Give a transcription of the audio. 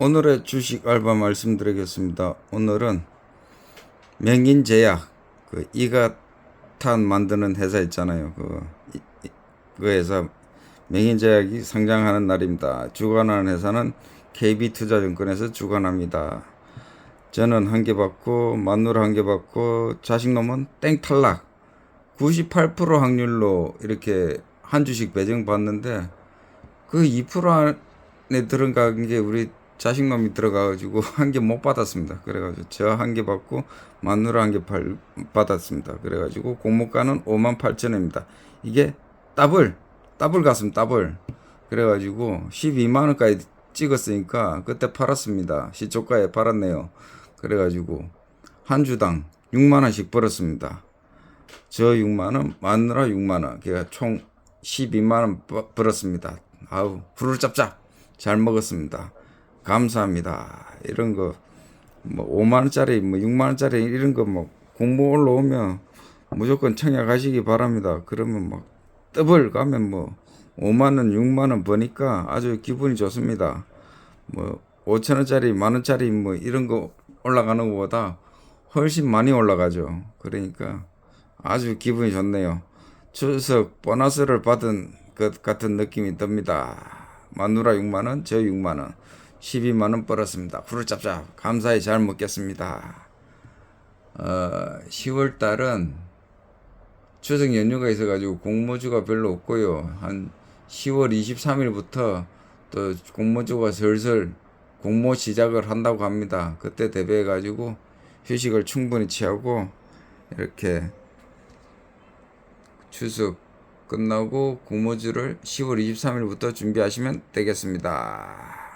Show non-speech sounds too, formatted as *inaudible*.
오늘의 주식 알바 말씀드리겠습니다. 오늘은 맹인제약 그 이가탄 만드는 회사 있잖아요. 그, 그 회사 맹인제약이 상장하는 날입니다. 주관하는 회사는 KB투자증권에서 주관합니다. 저는 한 개 받고 마누라 한 개 받고 자식 놈은 땡 탈락 98% 확률로 이렇게 한 주씩 배정 받는데 그 2% 안에 들어간 게 우리 자식놈이 들어가가지고 *laughs* 한 개 못 받았습니다. 그래가지고 저 한 개 받고 마누라 한 개 받았습니다. 그래가지고 공모가는 5만 8천 원입니다. 이게 더블 더블 갔습니다. 더블 그래가지고 12만 원까지 찍었으니까 그때 팔았습니다. 시초가에 팔았네요. 그래가지고 한 주당 6만 원씩 벌었습니다. 저 6만 원, 마누라 6만 원, 그러니까 총 12만 원 벌- 벌었습니다. 아우 후루룩 짭짭 잘 먹었습니다. 감사합니다. 이런 거 뭐 5만 원짜리, 뭐 6만 원짜리 이런 거 뭐 공모 올라오면 무조건 청약하시기 바랍니다. 그러면 막 더블 가면 뭐 5만 원, 6만 원 버니까 아주 기분이 좋습니다. 뭐 5천 원짜리, 만 원짜리 뭐 이런 거 올라가는 것보다 훨씬 많이 올라가죠. 그러니까 아주 기분이 좋네요. 추석 보너스를 받은 것 같은 느낌이 듭니다. 마누라 6만 원, 저 6만 원, 12만 원 벌었습니다. 후루짭짭 감사히 잘 먹겠습니다. 어, 10월 달은 추석 연휴가 있어가지고 공모주가 별로 없고요. 한 10월 23일부터 또 공모주가 슬슬 공모 시작을 한다고 합니다. 그때 대비해가지고 휴식을 충분히 취하고 이렇게 추석 끝나고 공모주를 10월 23일부터 준비하시면 되겠습니다.